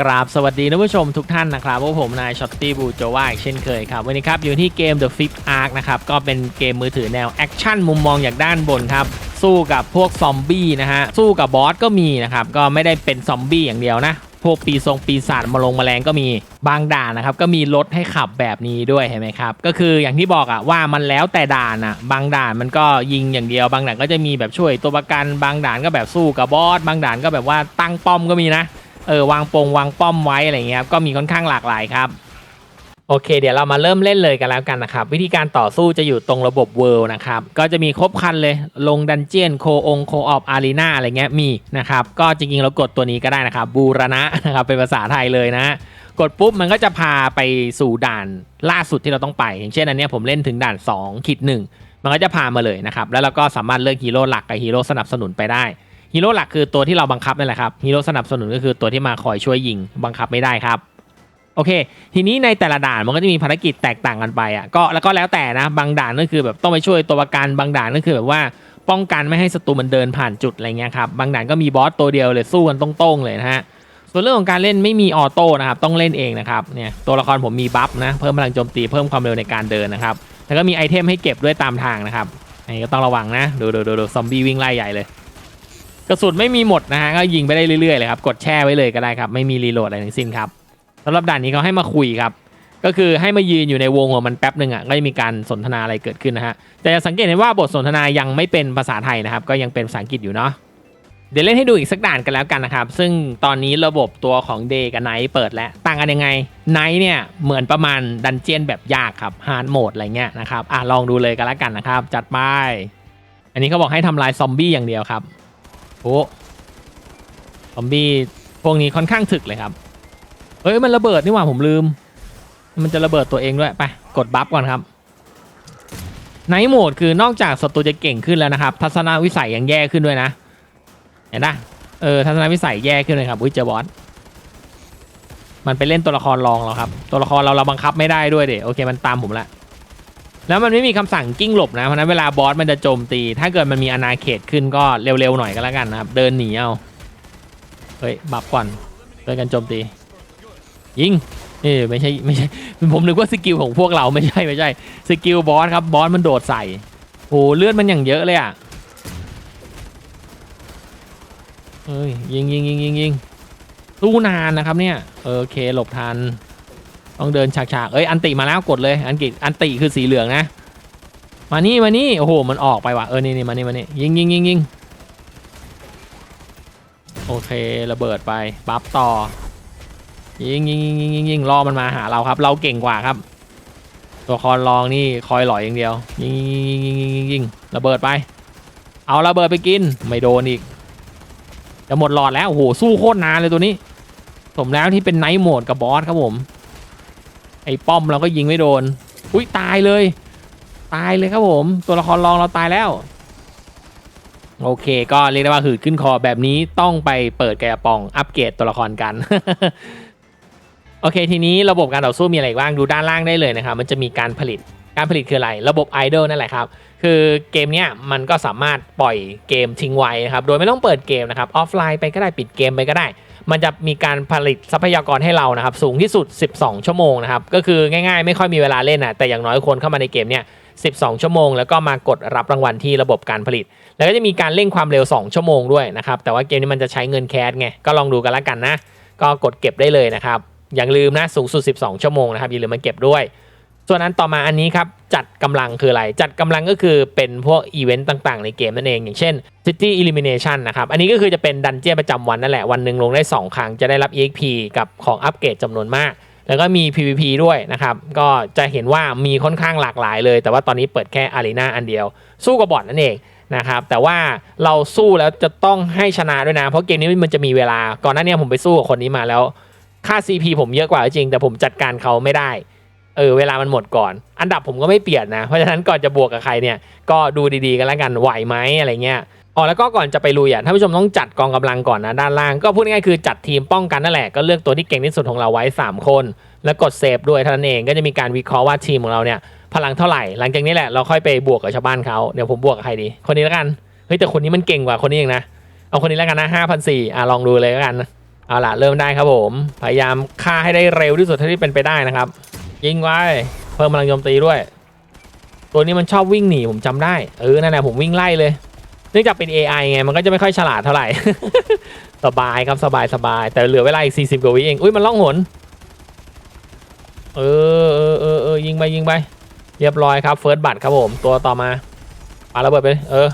กราบสวัสดีท่านผู้ชมทุกท่านนะครับพวกผมนายช็อตตี้บูโจว่าอีกเช่นเคยครับ วันนี้ครับ อยู่ที่เกม The Fifth Ark นะครับ ก็เป็นเกมมือถือแนวแอคชั่นมุมมองจากด้านบนครับ สู้กับพวกซอมบี้นะฮะ สู้กับบอสก็มีนะครับ ก็ไม่ได้เป็นซอมบี้อย่างเดียวนะพวกปีทรงปีศาจมาลงมาแมลงก็มีบางด่านนะครับ ก็มีรถให้ขับแบบนี้ด้วยเห็นไหมครับ ก็คืออย่างที่บอกอะว่ามันแล้วแต่ด่านอะบางด่านมันก็ยิงอย่างเดียว บางด่านก็จะมีแบบช่วยตัวประกัน บางด่านก็แบบสู้กับบอสบางด่านก็แบบว่าตั้งป้อมก็มีนะ เออวางปงวางป้อมไว้อะไรเงี้ยครับก็มีค่อนข้างหลากหลายครับโอเค เดี๋ยวเรามาเริ่มเล่นเลยกันแล้วกันนะครับ วิธีการต่อสู้จะอยู่ตรงระบบเวิลด์นะครับ ก็จะมีครบคันเลยลงดันเจียนโคองโคออฟอารีนาอะไรเงี้ยมีนะครับ ก็จริงๆเรากดตัวนี้ก็ได้นะครับ บูรณะนะครับเป็นภาษาไทยเลยนะ กดปุ๊บมันก็จะพาไปสู่ด่านล่าสุดที่เราต้องไป อย่างเช่นอันนี้ผมเล่นถึงด่าน2ขีดหนึ่งมันก็จะพามาเลยนะครับแล้วเราก็สามารถเลือกฮีโร่หลักกับฮีโร่สนับสนุนไปได้ ฮีโร่หลักคือตัวที่เราบังคับนั่นแหละครับฮีโร่สนับสนุนก็คือตัวที่มาคอยช่วยยิงบังคับไม่ได้ครับโอเค ทีนี้ในแต่ละด่านมันก็จะมีภารกิจแตกต่างกันไปอะก็แล้วก็แล้วแต่นะบางด่านก็คือแบบต้องไปช่วยตัวประกันบางด่านก็คือแบบว่าป้องกันไม่ให้ศัตรูมันเดินผ่านจุดอะไรเงี้ยครับบางด่านก็มีบอสตัวเดียวเลยสู้กันตรงๆเลยนะฮะส่วนเรื่องของการเล่นไม่มีออโต้นะครับต้องเล่นเองนะครับเนี่ยตัวละครผมมีบัฟนะเพิ่มพลังโจมตีเพิ่มความเร็วในการเดินนะครับแล้วก็มีไอเทมให้เก็บด้วยตามทางนะครับอันนี้ก็ต้องระวังนะดูดูดูดูซอมบี้วิ่งไล่ใหญ่เลย กระสุนไม่มีหมดนะฮะก็ยิงไปได้เรื่อยๆเลยครับกดแช่ไว้เลยก็ได้ครับไม่มีรีโหลดอะไรทั้งสิ้นครับสำหรับด่านนี้เขาให้มาคุยครับก็คือให้มายืนอยู่ในวงของมันแป๊บหนึ่งอะก็จะมีการสนทนาอะไรเกิดขึ้นนะฮะแต่จะสังเกตเห็นว่าบทสนทนายังไม่เป็นภาษาไทยนะครับ ก็ยังเป็นภาษาอังกฤษอยู่เนาะเดี๋ยวเล่นให้ดูอีกสักด่านกันแล้วกันนะครับ ซึ่งตอนนี้ระบบตัวของ Day กับ Night เปิดแล้ว ต่างกันยังไง Night เนี่ยเหมือนประมาณดันเจียนแบบยากครับ Hard Mode อะไรเงี้ยนะครับอะลองดูเลยกันแล้วกันนะครับ จัดไป อันนี้เขาบอกให้ทำลายซอมบี้อย่างเดียวครับ โอ้ซอมบี้พวกนี้ค่อนข้างถึกเลยครับ เฮ้ยมันระเบิดนี่หว่าผมลืม มันจะระเบิดตัวเองด้วยไปกดบัฟก่อนครับไนท์โหมดคือนอกจากศัตรูจะเก่งขึ้นแล้วนะครับ ทัศนวิสัยยังแย่ขึ้นด้วยนะ เห็นปะเออทัศนวิสัยแย่ขึ้นเลยครับอุ้ยเจอบอสมันไปเล่นตัวละครรองเราครับ ตัวละครเราเราบังคับไม่ได้ด้วยเดี๋ยโอเคมันตามผมละ แล้วมันไม่มีคำสั่งกิ้งหลบนะ เพราะฉะนั้นเวลาบอสมันจะโจมตี ถ้าเกิดมันมีอนาเขตขึ้นก็เร็วๆหน่อยก็แล้วกันนะครับ เดินหนีเอา เฮ้ย บัฟก่อนเดินกันโจมตี ยิงเอ้ยไม่ใช่ไม่ใช่ ผมนึกว่าสกิลของพวกเราไม่ใช่ไม่ใช่ สกิลบอสครับ บอสมันโดดใส่โหเลือดมันอย่างเยอะเลยอะเฮ้ยยิงยิงยิงยิงยิงสู้นานนะครับเนี่ย เออโอเคหลบทัน ต้องเดินฉากๆเอ้ยอันติมาแล้วกดเลยอันกิอันติคือสีเหลืองนะ มานี่มานี่โอ้โหมันออกไปว่ะเออนี่นี่มานี่มานี่ยิงยิงยิงยิงโอเคระเบิดไปปั๊บต่อยิงยิงยิงยิงยิงยิงรอมันมาหาเราครับ เราเก่งกว่าครับ ตัวละครรองนี่คอยหลอยอย่างเดียวยิงยิงยิงยิงยิงยิงยิงระเบิดไป เอาระเบิดไปกินไม่โดนอีกจะหมดหลอดแล้วโอ้โหสู้โคตรนานเลยตัวนี้ สมแล้วที่เป็นไนท์โหมดกับบอสครับผม ไอ้ป้อมเราก็ยิงไม่โดน อุ้ยตายเลย ตายเลยครับผม ตัวละครรองเราตายแล้ว โอเค ก็เรียกได้ว่าหืดขึ้นคอแบบนี้ต้องไปเปิดแกระปองอัปเกรดตัวละครกันโอเค ทีนี้ระบบการต่อสู้มีอะไรบ้างดูด้านล่างได้เลยนะครับ มันจะมีการผลิตการผลิตคืออะไรระบบไอดอลนั่นแหละครับ คือเกมเนี้ยมันก็สามารถปล่อยเกมทิ้งไว้นะครับ โดยไม่ต้องเปิดเกมนะครับ ออฟไลน์ไปก็ได้ปิดเกมไปก็ได้ มันจะมีการผลิตทรัพยากรให้เรานะครับ สูงที่สุด 12 ชั่วโมงนะครับ ก็คือง่ายๆ ไม่ค่อยมีเวลาเล่นนะแต่อย่างน้อยคนเข้ามาในเกมเนี่ย12 ชั่วโมง แล้วก็มากดรับรางวัลที่ระบบการผลิต แล้วก็จะมีการเร่งความเร็ว 2 ชั่วโมงด้วยนะครับ แต่ว่าเกมนี้มันจะใช้เงินแคสไง ก็ลองดูกันแล้วกันนะ ก็กดเก็บได้เลยนะครับ อย่าลืมนะ สูงสุด 12 ชั่วโมงนะครับ อย่าลืมมาเก็บด้วย ส่วนอันต่อมาอันนี้ครับ จัดกำลังคืออะไร จัดกำลังก็คือเป็นพวกอีเวนต์ต่างๆ ในเกมนั่นเอง อย่างเช่น City Elimination นะครับ อันนี้ก็คือจะเป็นดันเจี้ยนประจำวันนั่นแหละ วันหนึ่งลงได้ 2 ครั้งจะได้รับ EXP กับของอัปเกรดจำนวนมาก แล้วก็มี PVP ด้วยนะครับ ก็จะเห็นว่ามีค่อนข้างหลากหลายเลย แต่ว่าตอนนี้เปิดแค่อารีนาอันเดียว สู้กับบอทนั่นเองนะครับแต่ว่าเราสู้แล้วจะต้องให้ชนะด้วยนะ เพราะเกมนี้มันจะมีเวลาก่อนหน้านี้ผมไปสู้กับคนนี้มาแล้ว ค่า CP ผมเยอะกว่าจริง แต่ผมจัดการเขาไม่ได้ ออเวลามันหมดก่อน อันดับผมก็ไม่เปลี่ยนนะ เพราะฉะนั้นก่อนจะบวกกับใครเนี่ยก็ดูดีๆกันแล้วกันไหวไหมอะไรเงี้ยอ๋อแล้วก็ก่อนจะไปลุยอะท่านผู้ชมต้องจัดกองกำลังก่อนนะด้านล่างก็พูดง่ายๆคือจัดทีมป้องกันนั่นแหละก็เลือกตัวที่เก่งที่สุดของเราไว้ 3 คน แล้วกดเซฟด้วยเท่านั้นเองก็จะมีการวิเคราะห์ว่าทีมของเราเนี่ยพลังเท่าไหร่ หลังจากนี้แหละเราค่อยไปบวกกับชาวบ้านเขาเดี๋ยวผมบวกกับใครดี คนนี้แล้วกันเฮ้ยแต่คนนี้มันเก่งกว่าคนนี้เองนะเอาคนนี้แล้วกันนะห้าพันสี่อะลองดูเลยแล้วกันเอาล่ะเริ่มได้ครับผม พยายามฆ่าให้ได้เร็วที่สุดเท่าที่เป็นไปได้นะครับ ยิงไว้ เพิ่มพลังโจมตีด้วย ตัวนี้มันชอบวิ่งหนีผมจำได้ เออ นั่นแหละผมวิ่งไล่เลย เนื่องจากเป็น AI ไง มันก็จะไม่ค่อยฉลาดเท่าไหร่ สบายครับสบายสบาย แต่เหลือเวลาอีก 40 กว่าวิเอง อุ้ยมันล่องหน เออเออเออเออยิงไปยิงไป เรียบร้อยครับเฟิร์สบัตครับผม ตัวต่อมาปาระเบิดไป เออ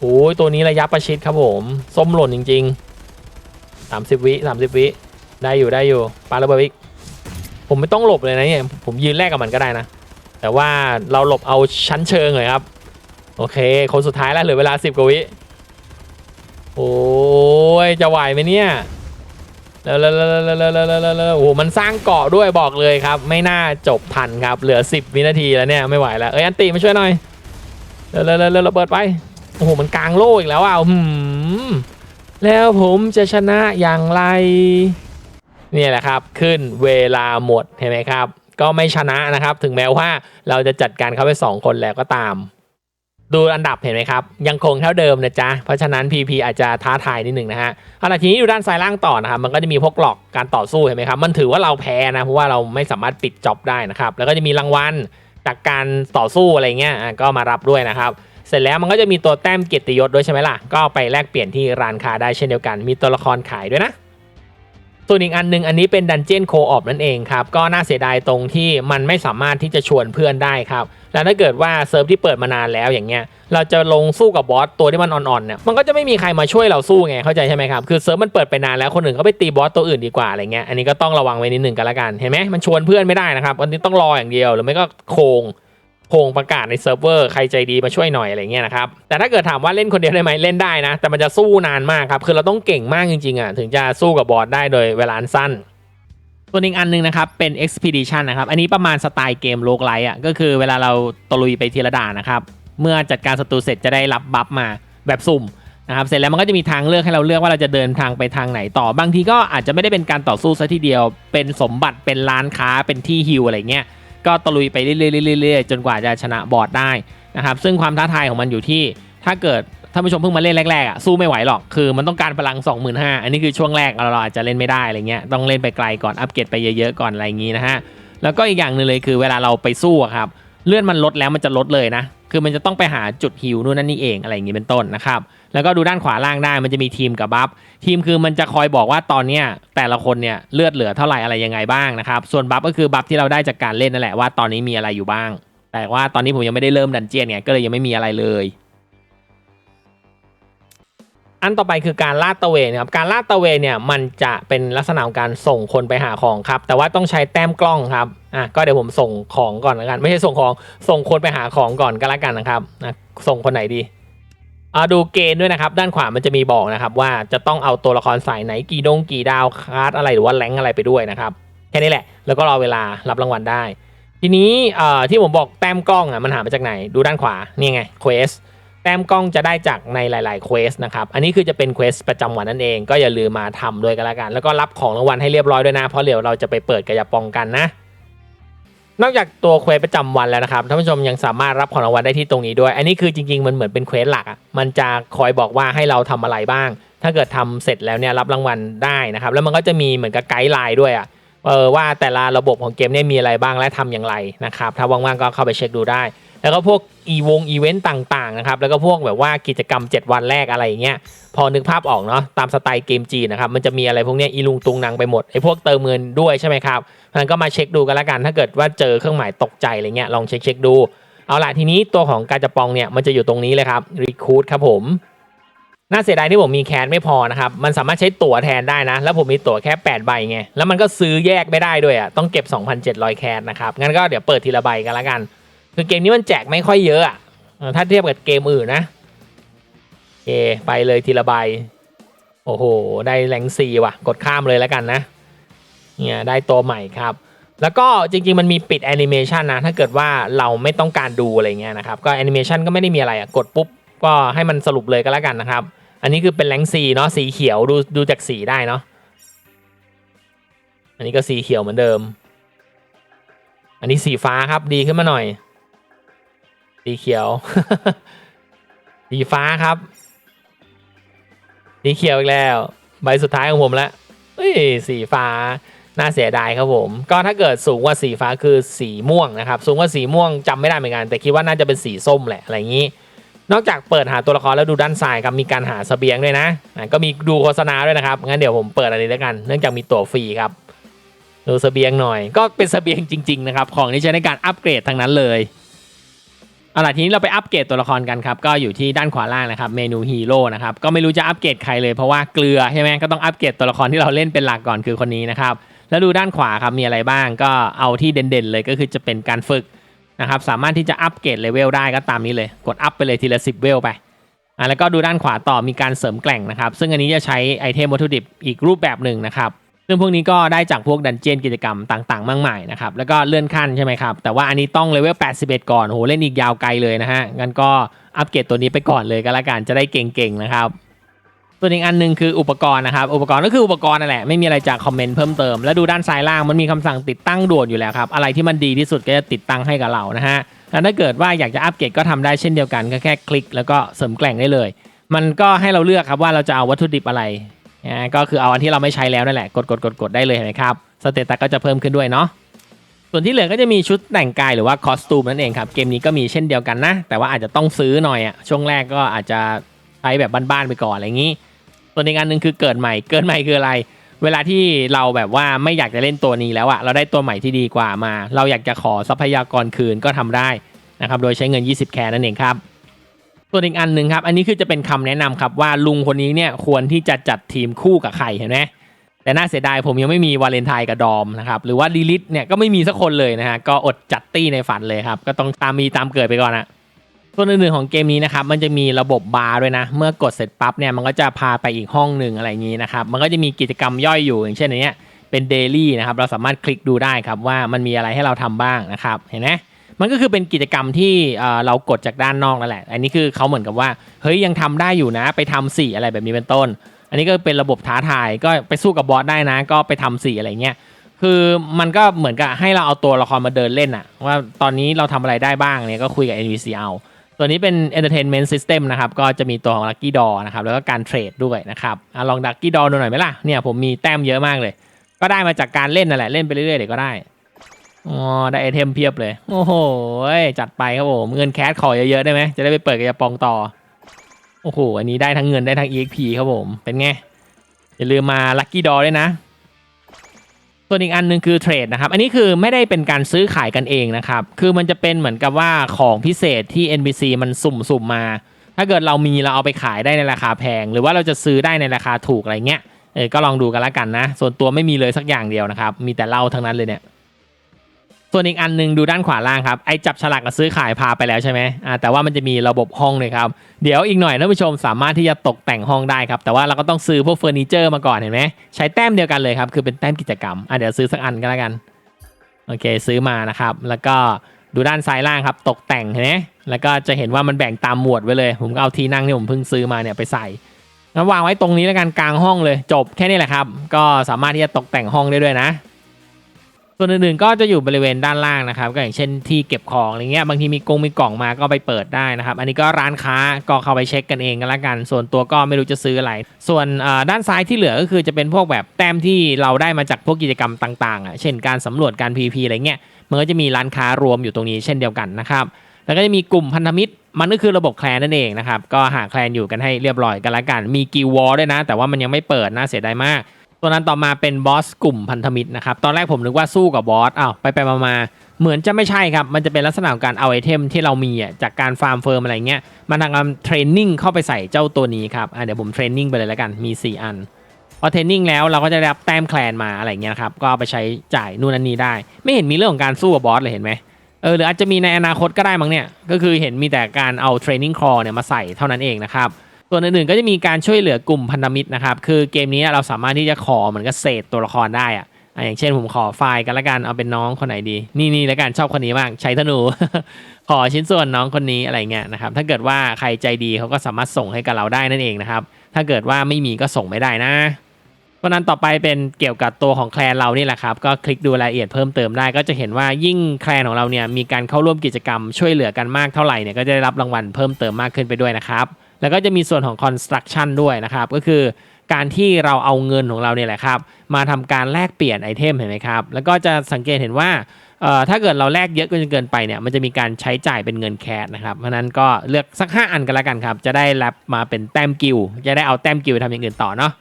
โอ้ยตัวนี้ระยะประชิดครับผม ส้มหล่นจริง ๆ 30 วิ30 วิ ได้อยู่ได้อยู่ปาระเบิดอีก ผมไม่ต้องหลบเลยนะเนี่ยผมยืนแลกกับมันก็ได้นะ แต่ว่าเราหลบเอาชั้นเชิงเลยครับ โอเค คนสุดท้ายแล้วเหลือเวลาสิบกวิโอ้ยจะไหวไหมเนี่ยแล้วแล้วแล้วแโอ้มันสร้างเกาะด้วยบอกเลยครับ ไม่น่าจบทันครับ เหลือสิบวินาทีแล้วเนี่ยไม่ไหวแล้วเอ้ยอันตีมาช่วยหน่อยแล้วแล้วระเบิดไปโอ้โหมันกลางโลกอีกแล้วอะหืแล้วผมจะชนะอย่างไร นี่แหละครับขึ้นเวลาหมดเห็นไหมครับ ก็ไม่ชนะนะครับ ถึงแม้ว่าเราจะจัดการเขาไป 2 คนแล้วก็ตาม ดูอันดับเห็นไหมครับ ยังคงเท่าเดิมนะจ๊ะ เพราะฉะนั้น PP อาจจะท้าทายนิดหนึ่งนะฮะเอาละทีนี้ดูด้านซ้ายล่างต่อนะครับ มันก็จะมีพวกหลอกการต่อสู้เห็นไหมครับ มันถือว่าเราแพ้นะเพราะว่าเราไม่สามารถปิดจ็อบได้นะครับ แล้วก็จะมีรางวัลจากการต่อสู้อะไรเงี้ยก็มารับด้วยนะครับเสร็จแล้วมันก็จะมีตัวแต้มเกียรติยศด้วยใช่ไหมล่ะ ก็ไปแลกเปลี่ยนที่ร้านค้าได้เช่นเดียวกัน มีตัวละครขายด้วยนะ ส่วนอีกอันหนึงอันนี้เป็นดันเจียนโคออปนั่นเองครับ ก็น่าเสียดายตรงที่มันไม่สามารถที่จะชวนเพื่อนได้ครับ แล้วถ้าเกิดว่าเซิร์ฟที่เปิดมานานแล้วอย่างเงี้ย เราจะลงสู้กับบอสตัวที่มันอ่อนๆเนี่ย มันก็จะไม่มีใครมาช่วยเราสู้ไง เข้าใจใช่ไหมครับ คือเซิร์ฟมันเปิดไปนานแล้ว คนอื่นเขาไปตีบอสตัวอื่นดีกว่าอะไรเงี้ย อันนี้ก็ต้องระวังไว้นิดหนึ่งกันละกัน เห็นไหมมันชวนเพื่อนไม่ได้นะครับ อันนี้ต้องรออย่างเดียว หรือไม่ก็โคง โคงประกาศในเซิร์ฟเวอร์ใครใจดีมาช่วยหน่อยอะไรเงี้ยนะครับ แต่ถ้าเกิดถามว่าเล่นคนเดียวได้ไหมเล่นได้นะ แต่มันจะสู้นานมากครับ คือเราต้องเก่งมากจริงๆอะถึงจะสู้กับบอสได้โดยเวลาอันสั้นส่วนอีกอันหนึงนะครับเป็น expedition นะครับอันนี้ประมาณสไตล์เกมโลกไลท์อะก็คือเวลาเราตะลุยไปทีละด่านนะครับเมื่อจัดการศัตรูเสร็จจะได้รับบัฟมาแบบสุ่มนะครับเสร็จแล้วมันก็จะมีทางเลือกให้เราเลือกว่าเราจะเดินทางไปทางไหนต่อบางทีก็อาจจะไม่ได้เป็นการต่อสู้ซะทีเดียว เป็นสมบัติเป็นร้านค้าเป็นที่ฮิวอะไรเงี้ย ก็ตะลุยไปเรื่อยๆๆๆจนกว่าจะชนะบอสได้นะครับซึ่งความท้าทายของมันอยู่ที่ถ้าเกิดท่านผู้ชมเพิ่งมาเล่นแรกๆอะสู้ไม่ไหวหรอกคือมันต้องการพลัง 25,000 อันนี้คือช่วงแรกเราอาจจะเล่นไม่ได้อะไรเงี้ยต้องเล่นไปไกลก่อนอัปเกรดไปเยอะๆก่อนอะไรอย่างงี้นะฮะแล้วก็อีกอย่างหนึ่งเลยคือเวลาเราไปสู้อะครับเลื่อนมันลดแล้วมันจะลดเลยนะคือมันจะต้องไปหาจุดฮิวนู่นนั่นนี่เองอะไรอย่างงี้เป็นต้นนะครับ แล้วก็ดูด้านขวาล่างได้มันจะมีทีมกับบัฟทีมคือมันจะคอยบอกว่าตอนเนี้ยแต่ละคนเนี่ยเลือดเหลือเท่าไหร่อะไรยังไงบ้างนะครับส่วนบัฟก็คือบัฟที่เราได้จากการเล่นนั่นแหละว่าตอนนี้มีอะไรอยู่บ้าง แต่ว่าตอนนี้ผมยังไม่ได้เริ่มดันเจียนเนี่ยก็เลยยังไม่มีอะไรเลยอันต่อไปคือการลาดตะเวนครับการลาดตะเวนเนี่ยมันจะเป็นลักษณะของการส่งคนไปหาของครับ แต่ว่าต้องใช้แต้มกล้องครับอะก็เดี๋ยวผมส่งของก่อนละกัน ไม่ใช่ส่งของส่งคนไปหาของก่อนก็แล้วกันนะครับอะส่งคนไหนดี อ่าดูเกณฑ์ด้วยนะครับ ด้านขวามันจะมีบอกนะครับ ว่าจะต้องเอาตัวละครสายไหนกี่ดงกี่ดาวคาร์ดอะไรหรือว่าแรงอะไรไปด้วยนะครับ แค่นี้แหละ แล้วก็รอเวลารับรางวัลได้ ทีนี้อ่ที่ผมบอกแต้มกล้องอะมันหามาจากไหนดูด้านขวานี่ไงเควสแต้มกล้องจะได้จากในหลายๆเควสนะครับ อันนี้คือจะเป็นเควสประจำวันนั่นเอง ก็อย่าลืมมาทำด้วยกันละกัน แล้วก็รับของรางวัลให้เรียบร้อยด้วยนะ เพราะเดี๋ยวเราจะไปเปิดกระยาปองกันนะ นอกจากตัวเควสประจำวันแล้วนะครับท่านผู้ชมยังสามารถรับของรางวัลได้ที่ตรงนี้ด้วย อันนี้คือจริงๆมันเหมือนเป็นเควสหลักอะมันจะคอยบอกว่าให้เราทำอะไรบ้าง ถ้าเกิดทำเสร็จแล้วเนี่ยรับรางวัลได้นะครับ แล้วมันก็จะมีเหมือนกับไกด์ไลน์ด้วยอะเออว่าแต่ละระบบของเกมเนี่ยมีอะไรบ้างและทำอย่างไรนะครับ ถ้าว่างๆก็เข้าไปเช็คดูได้ แล้วก็พวกอีวงอีเวนต์ต่างๆนะครับแล้วก็พวกแบบว่ากิจกรรม 7 วันแรกอะไรอย่างเงี้ยพอนึกภาพออกเนาะตามสไตล์เกมจีนนะครับมันจะมีอะไรพวกเนี้ยอีลุงตุงนางไปหมดไอ้พวกเติมเงินด้วยใช่ไหมครับเพราะฉะนั้นก็มาเช็คดูกันละกันถ้าเกิดว่าเจอเครื่องหมายตกใจอะไรเงี้ยลองเช็คเช็คดู เอาละทีนี้ตัวของการจะปองเนี่ยมันจะอยู่ตรงนี้เลยครับ Recruit ครับผมน่าเสียดายที่ผมมีแคนไม่พอนะครับ มันสามารถใช้ตั๋วแทนได้นะ แล้วผมมีตั๋วแค่ 8 ใบไง แล้วมันก็ซื้อแยกไม่ได้ด้วยอะ ต้องเก็บ 2,700 แคนนะครับ งั้นก็เดี๋ยวเปิดทีละใบกันละกัน คือเกมนี้มันแจกไม่ค่อยเยอะอะถ้าเทียบกับเกมอื่นนะโอเคไปเลยทีละใบ โอ้โห ได้แรงซีว่ะ กดข้ามเลยแล้วกันนะ เนี่ยได้ตัวใหม่ครับ แล้วก็จริงๆ มันมีปิดแอนิเมชันนะ ถ้าเกิดว่าเราไม่ต้องการดูอะไรเงี้ยนะครับ ก็แอนิเมชันก็ไม่ได้มีอะไรอะกดปุ๊บ ก็ให้มันสรุปเลยก็แล้วกันนะครับ อันนี้คือเป็นแรงซีเนาะ สีเขียวดูดูจากสีได้เนาะ อันนี้ก็สีเขียวเหมือนเดิม อันนี้สีฟ้าครับ ดีขึ้นมาหน่อย สีเขียว สีฟ้าครับ สีเขียวอีกแล้ว ใบสุดท้ายของผมแล้วเอ้ยสีฟ้าน่าเสียดายครับผม ก็ถ้าเกิดสูงกว่าสีฟ้าคือสีม่วงนะครับ สูงกว่าสีม่วงจำไม่ได้เหมือนกัน แต่คิดว่าน่าจะเป็นสีส้มแหละอะไรอย่างนี้ นอกจากเปิดหาตัวละครแล้วดูด้านซ้ายครับมีการหาสเสบียงด้วยนะก็มีดูโฆษณาด้วยนะครับงั้นเดี๋ยวผมเปิดอันนี้แล้วกัน เนื่องจากมีตั๋วฟรีครับดูสเสบียงหน่อย ก็เป็นสเสบียงจริง ๆ นะครับ ของที่ใช้ในการอัปเกรดทั้งนั้นเลย เอาล่ะทีนี้เราไปอัปเกรดตัวละครกันครับก็อยู่ที่ด้านขวาล่างนะครับเมนูฮีโร่นะครับก็ไม่รู้จะอัปเกรดใครเลยเพราะว่าเกลือใช่ไหมก็ต้องอัปเกรดตัวละครที่เราเล่นเป็นหลักก่อนคือคนนี้นะครับแล้วดูด้านขวาครับมีอะไรบ้างก็เอาที่เด่นๆ เลยก็คือจะเป็นการฝึกนะครับสามารถที่จะอัปเกรดเลเวลได้ก็ตามนี้เลย กดอัพไปเลยทีละ10เวลไปอะแล้วก็ดูด้านขวาต่อมีการเสริมแกล่งนะครับซึ่งอันนี้จะใช้ไอเทมวัตถุดิบอีกรูปแบบหนึ่งนะครับ ซึ่งพวกนี้ก็ได้จากพวกดันเจียนกิจกรรมต่างๆ มากมายนะครับ แล้วก็เลื่อนขั้นใช่ไหมครับ แต่ว่าอันนี้ต้องเลเวล 81 ก่อน โห เล่นอีกยาวไกลเลยนะฮะ งั้นก็อัปเกรดตัวนี้ไปก่อนเลยก็แล้วกัน จะได้เก่งๆ นะครับ ตัวอีกอันหนึ่งคืออุปกรณ์นะครับ อุปกรณ์ก็คืออุปกรณ์นั่นแหละ ไม่มีอะไรจากคอมเมนต์เพิ่มเติม แล้วดูด้านซ้ายล่างมันมีคำสั่งติดตั้งด่วนอยู่แล้วครับ อะไรที่มันดีที่สุดก็จะติดตั้งให้กับเรานะฮะแล้วถ้าเกิดว่าอยากจะอัปเกรดก็ทำได้เช่นเดียวกัน ก็แค่คลิก แล้วก็เสริมแกล่งได้เลย มันก็ให้เราเลือกครับว่าเราจะเอาวัตถุดิบอะไร นะก็คือเอาอันที่เราไม่ใช้แล้วนั่นแหละกดกดกดกดได้เลยเห็นไหมครับสเตตัสก็จะเพิ่มขึ้นด้วยเนาะส่วนที่เหลือก็จะมีชุดแต่งกายหรือว่าคอสตูมนั่นเองครับเกมนี้ก็มีเช่นเดียวกันนะ แต่ว่าอาจจะต้องซื้อหน่อยอะช่วงแรกก็อาจจะใช้แบบบ้านๆไปก่อนอะไรอย่างนี้ ส่วนอีกอันหนึ่งคือเกิดใหม่เกิดใหม่คืออะไร เวลาที่เราแบบว่าไม่อยากจะเล่นตัวนี้แล้วอะเราได้ตัวใหม่ที่ดีกว่ามา เราอยากจะขอทรัพยากรคืนก็ทำได้นะครับโดยใช้เงิน 20 แคนั่นเองครับ ส่วนอีกอันหนึ่งครับ อันนี้คือจะเป็นคำแนะนำครับว่าลุงคนนี้เนี่ยควรที่จะจัดทีมคู่กับใครเห็นไหมแต่น่าเสียดายผมยังไม่มีวาเลนไทน์กับดอมนะครับหรือว่าลิลิทเนี่ยก็ไม่มีสักคนเลยนะฮะก็อดจัดตี้ในฝันเลยครับก็ต้องตามมีตามเกิดไปก่อนอะส่วนอื่นๆของเกมนี้นะครับมันจะมีระบบบาร์ด้วยนะ เมื่อกดเสร็จปั๊บเนี่ยมันก็จะพาไปอีกห้องหนึ่งอะไรอย่างนี้นะครับมันก็จะมีกิจกรรมย่อยอยู่อย่างเช่นอันเนี้ยเป็นเดลี่นะครับเราสามารถคลิกดูได้ครับว่ามันมีอะไรให้เราทำบ้างนะครับเห็นไหม มันก็คือเป็นกิจกรรมที่เรากดจากด้านนอกนั่นแหละ อันนี้คือเขาเหมือนกับว่าเฮ้ยยังทำได้อยู่นะ ไปทำสีอะไรแบบนี้เป็นต้น อันนี้ก็เป็นระบบท้าทายก็ไปสู้กับบอสได้นะ ก็ไปทำสีอะไรเงี้ยคือมันก็เหมือนกับให้เราเอาตัวละครมาเดินเล่นอะว่าตอนนี้เราทำอะไรได้บ้างเนี่ยก็คุยกับ NPC เอาตัวนี้เป็น Entertainment System นะครับ ก็จะมีตัวของ Lucky d o นะครับ แล้วก็การเทรดด้วยนะครับอลอง Lucky Door ดูหน่อยไหมล่ะ เนี่ยผมมีแต้มเยอะมากเลย ก็ได้มาจากการเล่นนั่นแหละ เล่นไปเรื่อยๆเดี๋ยวก็ได้ อ๋อได้ไอเทมเพียบเลย โอ้โหจัดไปครับผมเงินแคสขอเยอะๆได้ไหมจะได้ไปเปิดกระปองต่อ โอ้โห อันนี้ได้ทั้งเงินได้ทั้ง EXP ครับผมเป็นไง อย่าลืมมา Lucky Door ด้วยนะ ส่วนอีกอันหนึ่งคือเทรดนะครับ อันนี้คือไม่ได้เป็นการซื้อขายกันเองนะครับ คือมันจะเป็นเหมือนกับว่าของพิเศษที่ NPC มันสุ่มๆมา ถ้าเกิดเรามีเราเอาไปขายได้ในราคาแพง หรือว่าเราจะซื้อได้ในราคาถูกอะไรเงี้ยเออก็ลองดูกันละกันนะ ส่วนตัวไม่มีเลยสักอย่างเดียวนะครับ มีแต่เล้าทั้งนั้นเลยเนี่ย ส่วนอีกอันหนึงดูด้านขวาล่างครับไอจับฉลากกับซื้อขายพาไปแล้วใช่ไหมอ่าแต่ว่ามันจะมีระบบห้องเลยครับเดี๋ยวอีกหน่อยท่านผู้ชมสามารถที่จะตกแต่งห้องได้ครับแต่ว่าเราก็ต้องซื้อพวกเฟอร์นิเจอร์มาก่อนเห็นไหมใช้แต้มเดียวกันเลยครับคือเป็นแต้มกิจกรรมอะเดี๋ยวซื้อสักอันก็แล้วกันโอเคซื้อมานะครับแล้วก็ดูด้านซ้ายล่างครับตกแต่งเห็นไหมแล้วก็จะเห็นว่ามันแบ่งตามหมวดไว้เลย ผมก็เอาที่นั่งที่ผมเพิ่งซื้อมาเนี่ยไปใส่งั้นวางไว้ตรงนี้แล้วกันกลางห้องเลย จบแค่นี้แหละครับ ก็สามารถที่จะตกแต่งห้องได้ด้วยนะ ส่วนอื่นๆก็จะอยู่บริเวณด้านล่างนะครับ ก็อย่างเช่นที่เก็บของอะไรเงี้ยบางทีมีกงมีกล่องมาก็ไปเปิดได้นะครับ อันนี้ก็ร้านค้าก็เข้าไปเช็คกันเองกันละกัน ส่วนตัวก็ไม่รู้จะซื้ออะไร ส่วนด้านซ้ายที่เหลือก็คือจะเป็นพวกแบบแต้มที่เราได้มาจากพวกกิจกรรมต่างๆอะเช่นการสำรวจการ PVP อะไรเงี้ยมันก็จะมีร้านค้ารวมอยู่ตรงนี้เช่นเดียวกันนะครับแล้วก็จะมีกลุ่มพันธมิตรมันก็คือระบบแคลนนั่นเองนะครับก็หาแคลนอยู่กันให้เรียบร้อยกันละกัน มีกิลวอลด้วยนะ แต่ว่ามันยังไม่เปิดน่าเสียดายมาก ตัวนั้นต่อมาเป็นบอสกลุ่มพันธมิตรนะครับ ตอนแรกผมนึกว่าสู้กับบอสอ้าวไปไปมามาเหมือนจะไม่ใช่ครับ มันจะเป็นลักษณะของการเอาไอเทมที่เรามีอะจากการฟาร์มเฟิร์มอะไรเงี้ยมันทำการเทรนนิ่งเข้าไปใส่เจ้าตัวนี้ครับอะเดี๋ยวผมเทรนนิ่งไปเลยแล้วกันมี 4 อันพอเทรนนิ่งแล้วเราก็จะได้รับแต้มแคลนมาอะไรเงี้ยครับก็เอาไปใช้จ่ายนู่นนั่นนี่ได้ ไม่เห็นมีเรื่องของการสู้กับบอสเลยเห็นไหมเออหรืออาจจะมีในอนาคตก็ได้มั้งเนี่ยก็คือเห็นมีแต่การเอาเทรนนิ่งคอเนี่ยมาใส่เท่านั้นเองนะครับ ส่วนอื่นๆก็จะมีการช่วยเหลือกลุ่มพันธมิตรนะครับ คือเกมนี้เราสามารถที่จะขอเหมือนกับเศษตัวละครได้อะอะอย่างเช่นผมขอไฟล์กันละกันเอาเป็นน้องคนไหนดี นี่นี่ล้วกันชอบคนนี้มากใช้ธนู ขอชิ้นส่วนน้องคนนี้อะไรเงี้ยนะครับ ถ้าเกิดว่าใครใจดีเขาก็สามารถส่งให้กับเราได้นั่นเองนะครับ ถ้าเกิดว่าไม่มีก็ส่งไม่ได้นะเพราะนั้นต่อไปเป็นเกี่ยวกับตัวของแคลนเรานี่แหละครับ ก็คลิกดูรายละเอียดเพิ่มเติมได้ก็จะเห็นว่ายิ่งแคลนของเราเนี่ยมีการเข้าร่วมกิจกรรมช่วยเหลือกันมากเท่าไหร่เนี่ยก็จะได้รับรางวัลเพิ่มเติมมากขึ้นไปด้วยนะครับ แล้วก็จะมีส่วนของ construction ด้วยนะครับ ก็คือการที่เราเอาเงินของเราเนี่ยแหละครับ มาทำการแลกเปลี่ยนไอเทมเห็นไหมครับ แล้วก็จะสังเกตเห็นว่าถ้าเกิดเราแลกเยอะเกินเกินไปเนี่ยมันจะมีการใช้จ่ายเป็นเงินแคสนะครับเพราะนั้นก็เลือกสัก 5 อันกันแล้วกันครับ จะได้รับมาเป็นแต้มกิลจะได้เอาแต้มกิลด์ไปทำอย่างอื่นต่อเนาะ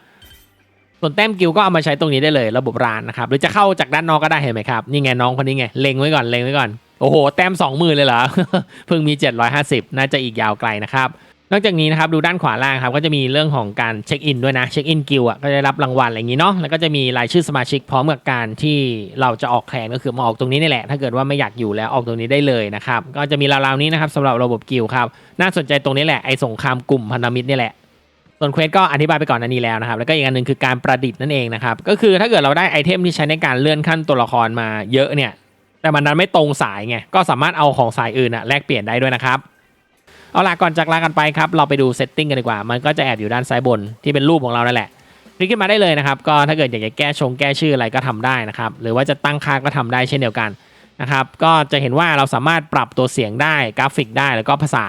ส่วนแต้มกิลก็เอามาใช้ตรงนี้ได้เลยระบบร้านนะครับหรือจะเข้าจากด้านนอกก็ได้เห็นไหมครับนี่ไงน้องคนนี้ไงเล็งไว้ก่อนเล็งไว้ก่อนโอ้โหแต้ม2 0,000เลยเหรอเพิ่งมี 750 น่าจะอีกยาวไกลนะครับ นอกจากนี้นะครับดูด้านขวาล่างครับก็จะมีเรื่องของการเช็คอินด้วยนะเช็คอินกิลอะก็จะได้รับรางวัลอะไรอย่างนี้เนาะแล้วก็จะมีรายชื่อสมาชิกพร้อมกับการที่เราจะออกแคลนก็คือมาออกตรงนี้นี่แหละ ถ้าเกิดว่าไม่อยากอยู่แล้วออกตรงนี้ได้เลยนะครับก็จะมีราวๆนี้นะครับสำหรับระบบกิลครับน่าสนใจตรงนี้แหละไอสงครามกลุ่มพันธมิตรนี่แหละส่วนเควสก็อธิบายไปก่อนอันนี้แล้วนะครับแล้วก็อีกอันหนึ่งคือการประดิษฐ์นั่นเองนะครับก็คือถ้าเกิดเราได้ไอเทมที่ใช้ในการเลื่อนขั้นตัวละครมาเยอะเนี่ยแต่มันนั้นไม่ตรงสายไงก็สามารถเอาของสายอื่นอะแลกเปลี่ยนได้ด้วยนะครับ เอาล่ะก่อนจากลากันไปครับ เราไปดูเซตติ้งกันดีกว่า มันก็จะแอบอยู่ด้านซ้ายบนที่เป็นรูปของเรานั่นแหละคลิกขึ้นมาได้เลยนะครับ ก็ถ้าเกิดอยากจะแก้ชงแก้ชื่ออะไรก็ทำได้นะครับ หรือว่าจะตั้งค่าก็ทำได้เช่นเดียวกันนะครับ ก็จะเห็นว่าเราสามารถปรับตัวเสียงได้กราฟิกได้แล้วก็ภาษา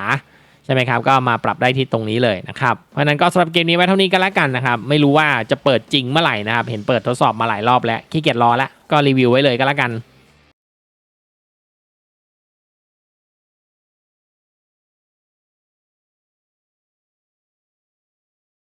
ใช่ไหมครับ ก็มาปรับได้ที่ตรงนี้เลยนะครับ เพราะฉะนั้นก็สำหรับเกมนี้ไว้เท่านี้ก็แล้วกันนะครับ ไม่รู้ว่าจะเปิดจริงเมื่อไหร่นะครับ เห็นเปิดทดสอบมาหลายรอบแล้วขี้เกียจรอแล้ว ก็รีวิวไว้เลยก็แล้วกัน